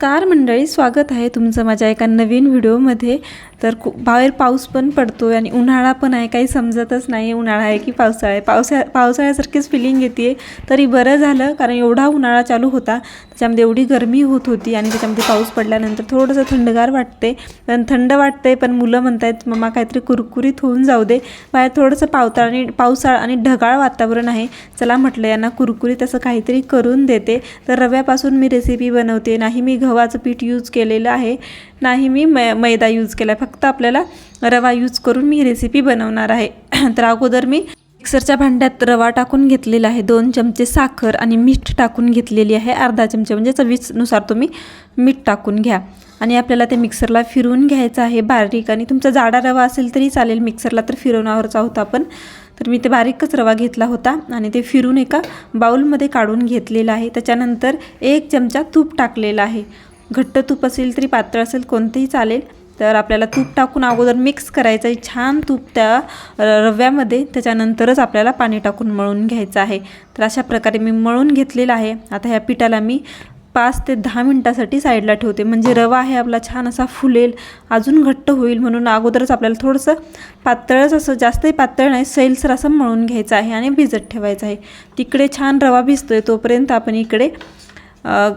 Car मंडळी स्वागत आहे तुमचं माझ्या एका नवीन व्हिडिओमध्ये. तर खूप बाहेर पाऊस पण पडतो आणि उन्हाळा पण आहे काही समजतच नाही उन्हाळा आहे की पावसाळा आहे. पावसा पावसाळ्यासारखीच फिलिंग येते तरी बरं झालं कारण एवढा उन्हाळा चालू होता. त्याच्यामध्ये एवढी गरमी होत होती आणि त्याच्यामध्ये पाऊस पडल्यानंतर थोडंसं थंडगार वाटते. पण थंड वाटते पण मुलं म्हणतायत मम्मा काहीतरी कुरकुरीत होऊन जाऊ दे. बाहेर थोडंसं पावता आणि पावसाळा आणि ढगाळ वातावरण आहे. चला म्हटलं यांना कुरकुरीत असं काहीतरी करून देते. तर रव्यापासून मी रेसिपी बनवते नाही मी गव्हाचं पीठ यूज केलेलं आहे. नाही मी मै मैदा यूज केला आहे फक्त आपल्याला रवा यूज करून मी रेसिपी बनवणार आहे. तर अगोदर मी मिक्सरच्या भांड्यात रवा टाकून घेतलेला आहे. दोन चमचे साखर आणि मीठ टाकून घेतलेली आहे. अर्धा चमचे म्हणजे चवीसनुसार तुम्ही मीठ टाकून घ्या. आणि आपल्याला ते मिक्सरला फिरवून घ्यायचं आहे बारीक. आणि तुमचा जाडा रवा असेल तरी चालेल. मिक्सरला तर फिरवण्यावरच आहोत आपण. तर मी ते बारीकच रवा घेतला होता आणि ते फिरून एका बाऊलमध्ये काढून घेतलेला आहे. त्याच्यानंतर एक चमचा तूप टाकलेला आहे. घट्ट तूप असेल तरी पातळ असेल कोणतेही चालेल तर आपल्याला तूप टाकून अगोदर मिक्स करायचं आहे छान तूप त्या रव्यामध्ये त्याच्यानंतरच आपल्याला पाणी टाकून मळून घ्यायचं आहे. तर अशा प्रकारे मी मळून घेतलेलं आहे. आता ह्या पिठाला मी पाच ते दहा मिनटासाठी साईडला ठेवते. म्हणजे रवा आहे आपला छान असा फुलेल अजून घट्ट होईल म्हणून अगोदरच आपल्याला थोडंसं पातळच असं जास्तही पातळ नाही सैलसर असं मळून घ्यायचं आहे आणि भिजत ठेवायचं आहे. तिकडे छान रवा भिजतो आहे तोपर्यंत आपण इकडे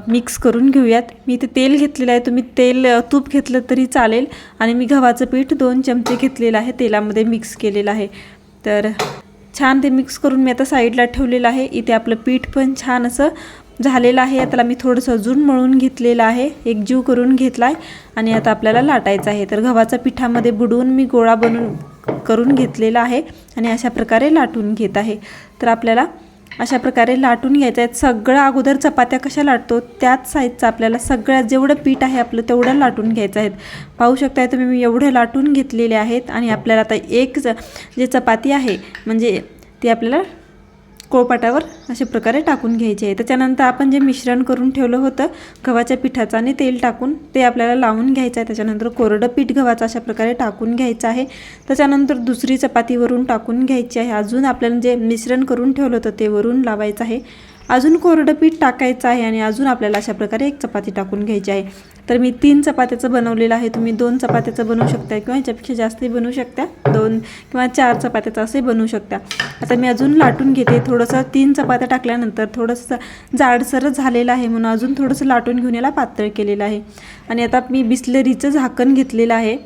मिक्स करून घेऊयात. मी इथे तेल घेतलेलं आहे. तुम्ही तेल तूप घेतलं तरी चालेल. आणि मी गव्हाचं पीठ दोन चमचे घेतलेलं आहे. तेलामध्ये मिक्स केलेलं आहे. तर छान ते मिक्स करून मी आता साईडला ठेवलेलं आहे. इथे आपलं पीठ पण छान असं झालेलं आहे. त्याला मी थोडंसं अजून मळून घेतलेलं आहे. एक जीव करून घेतला आहे आणि आता आपल्याला लाटायचं आहे. तर गव्हाच्या पिठामध्ये बुडवून मी गोळा बनवून करून घेतलेला आहे आणि अशा प्रकारे लाटून घेत आहे. तर आपल्याला अशा प्रकारे लाटून घ्यायचं आहे. सगळं अगोदर चपात्या कशा लाटतो त्याच साईजचं आपल्याला सगळ्यात जेवढं पीठ आहे आपलं तेवढं लाटून घ्यायचं आहे. पाहू शकताय तुम्ही मी एवढे लाटून घेतलेले आहेत आणि आपल्याला आता एक जे चपाती आहे म्हणजे ती आपल्याला कोळपाटावर अशा प्रकारे टाकून घ्यायचे आहे. त्याच्यानंतर आपण जे मिश्रण करून ठेवलं होतं गव्हाच्या पिठाचं आणि तेल टाकून ते आपल्याला लावून घ्यायचं आहे. त्याच्यानंतर कोरडं पीठ गव्हाचं अशा प्रकारे टाकून घ्यायचं आहे. त्याच्यानंतर दुसरी चपातीवरून टाकून घ्यायची आहे. अजून आपल्याला जे मिश्रण करून ठेवलं होतं ते वरून लावायचं आहे. अजून कोरडं पीठ टाकायचं आहे आणि अजून आपल्याला अशा प्रकारे एक चपाती टाकून घ्यायची आहे. तर मी तीन चपात्याचं बनवलेलं आहे. तुम्ही दोन चपात्याचं बनवू शकता किंवा याच्यापेक्षा जास्तही बनवू शकता. दोन किंवा चार चपात्याचं असे बनवू शकता. आता मी अजून लाटून घेते. थोडंसं तीन चपात्या टाकल्यानंतर थोडंसं जाडसरच झालेलं आहे म्हणून अजून थोडंसं लाटून घेऊन याला पातळ केलेलं आहे. आणि आता मी बिस्लरीचं झाकण घेतलेलं आहे.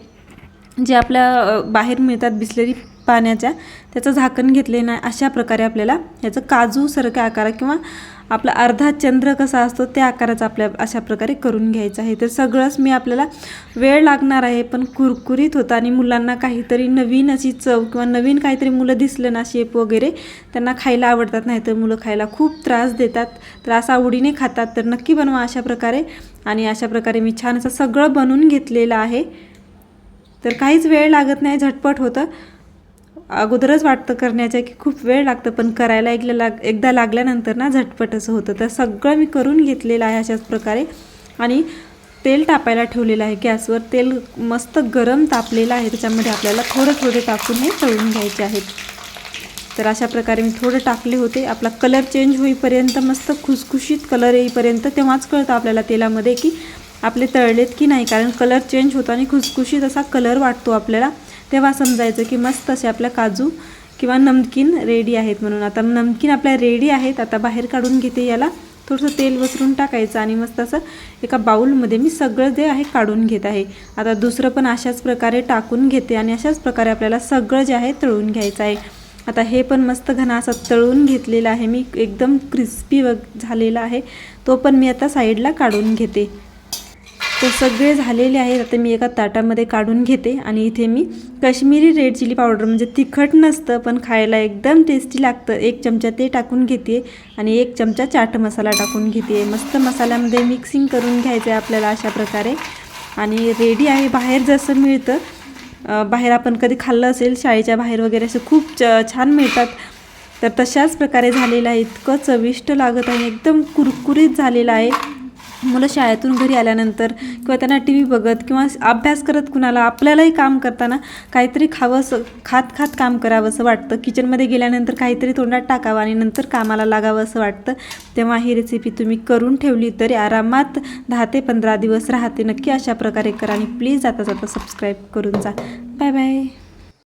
जे आपल्या बाहेर मिळतात बिस्लरी पाण्याच्या त्याचं झाकण घेतले नाही अशा प्रकारे आपल्याला याचं काजूसारख्या आकार किंवा आपला अर्धा चंद्र कसा असतो त्या आकाराचा आपल्या अशा प्रकारे करून घ्यायचं आहे. तर सगळंच मी आपल्याला वेळ लागणार आहे पण कुरकुरीत होतं आणि मुलांना काहीतरी नवीन अशी चव किंवा नवीन काहीतरी मुलं दिसलं ना शेप वगैरे त्यांना खायला आवडतात. नाही तर मुलं खायला खूप त्रास देतात त्रास आवडीने खातात. तर नक्की बनवा अशा प्रकारे. आणि अशा प्रकारे मी छान असं सगळं बनवून घेतलेलं आहे. तर काहीच वेळ लागत नाही झटपट होतं. अगोदरच वाटतं करण्याचं की खूप वेळ लागतं पण करायला एकदा लाग एकदा लागल्यानंतर ना झटपट असं होतं. तर सगळं मी करून घेतलेलं आहे अशाच प्रकारे. आणि तेल तापायला ठेवलेलं आहे. गॅसवर तेल मस्त गरम तापलेलं आहे. त्याच्यामध्ये आपल्याला थोडं थोडे टाकून हे तळून घ्यायचे आहेत तर अशा प्रकारे मी थोडं टाकले होते. आपला कलर चेंज होईपर्यंत मस्त खुसखुशीत कलर येईपर्यंत तेव्हाच कळतं आपल्याला तेलामध्ये की आपले तळलेत की नाही. कारण कलर चेंज होतो आणि खुसखुशीत असा कलर वाटतो आपल्याला. तेव्हा समजायचं की मस्त असे आपल्या काजू किंवा नमकीन रेडी आहेत म्हणून. आता नमकीन आपल्या रेडी आहेत आता बाहेर काढून घेते याला. थोडंसं तेल वसरून टाकायचं आणि मस्त असं एका बाऊलमध्ये मी सगळं जे आहे काढून घेत आहे. आता दुसरं पण अशाच प्रकारे टाकून घेते आणि अशाच प्रकारे आपल्याला सगळं जे आहे तळून घ्यायचं आहे. आता हे पण मस्त घना असं तळून घेतलेलं आहे मी. एकदम क्रिस्पी व झालेला आहे. तो पण मी आता साईडला काढून घेते. ते सगळे झालेले आहेत. आता मी एका ताटामध्ये काढून घेते आणि इथे मी काश्मीरी रेड चिली पावडर म्हणजे तिखट नसतं पण खायला एकदम टेस्टी लागतं. एक चमचा ते टाकून घेते आणि एक चमचा चाट मसाला टाकून घेते. मस्त मसाल्यामध्ये मिक्सिंग करून घ्यायचं आहे आपल्याला अशा प्रकारे. आणि रेडी आहे. बाहेर जसं मिळतं बाहेर आपण कधी खाल्लं असेल शाळेच्या बाहेर वगैरे असं खूप च छान मिळतात. तर तशाच प्रकारे झालेलं आहे. इतकं चविष्ट लागत आहे. एकदम कुरकुरीत झालेलं आहे. मुलं शाळेतून घरी आल्यानंतर किंवा त्यांना टी व्ही बघत किंवा अभ्यास करत कुणाला आपल्यालाही काम करताना काहीतरी खावंसं खात खात काम करावं असं वाटतं. किचनमध्ये गेल्यानंतर काहीतरी तोंडात टाकावं आणि नंतर कामाला लागावं असं वाटतं. तेव्हा ही रेसिपी तुम्ही करून ठेवली तरी आरामात दहा ते पंधरा दिवस राहते. नक्की अशा प्रकारे करा आणि प्लीज जाता जाता सबस्क्राईब करून जा. Bye bye